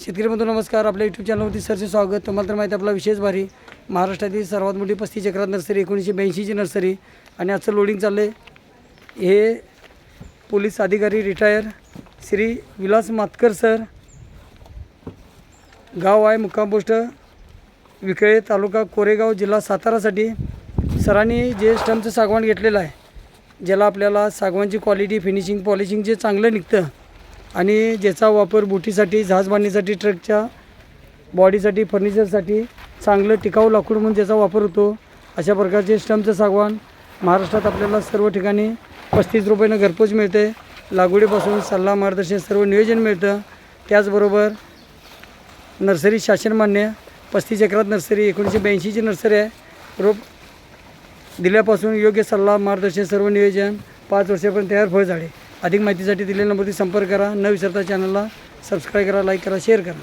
शेतकरी बंधू नमस्कार. आपल्या यूट्यूब चॅनलवरती सरचे स्वागत. तुम्हाला तर माहिती आपला विशेष भारी. महाराष्ट्रातील सर्वात मोठी पस्तीस चक्रात नर्सरी एकोणीसशे ब्याऐंशीची नर्सरी आणि आजचं लोडिंग चाललं आहे हे पोलीस अधिकारी रिटायर श्री विलास मातकर सर. गाव आहे मुक्काम पोस्ट विकळे तालुका कोरेगाव जिल्हा सातारासाठी. सरांनी जे स्टमचं सागवान घेतलेलं आहे ज्याला आपल्याला सागवानची क्वालिटी फिनिशिंग पॉलिशिंग जे चांगलं निघतं आणि ज्याचा वापर बोटीसाठी जहाज बांधणीसाठी ट्रकच्या बॉडीसाठी फर्निचरसाठी चांगलं टिकाऊ लाकूड म्हणून त्याचा वापर होतो अशा प्रकारचे स्टमचं सागवान महाराष्ट्रात आपल्याला सर्व ठिकाणी पस्तीस रुपयानं घरपोच मिळते. लागवडीपासून सल्ला मार्गदर्शन सर्व नियोजन मिळतं. त्याचबरोबर नर्सरी शासनमान्य पस्तीस एकरात नर्सरी एकोणीसशे ब्याऐंशीची नर्सरी आहे. रोप दिल्यापासून योग्य सल्ला मार्गदर्शन सर्व नियोजन पाच वर्षापर्यंत तयार फळ झाडे अधिक माहितीसाठी दिलेल्या नंबरवरती संपर्क करा. न विसरता चॅनलला सबस्क्राईब करा लाईक करा शेअर करा.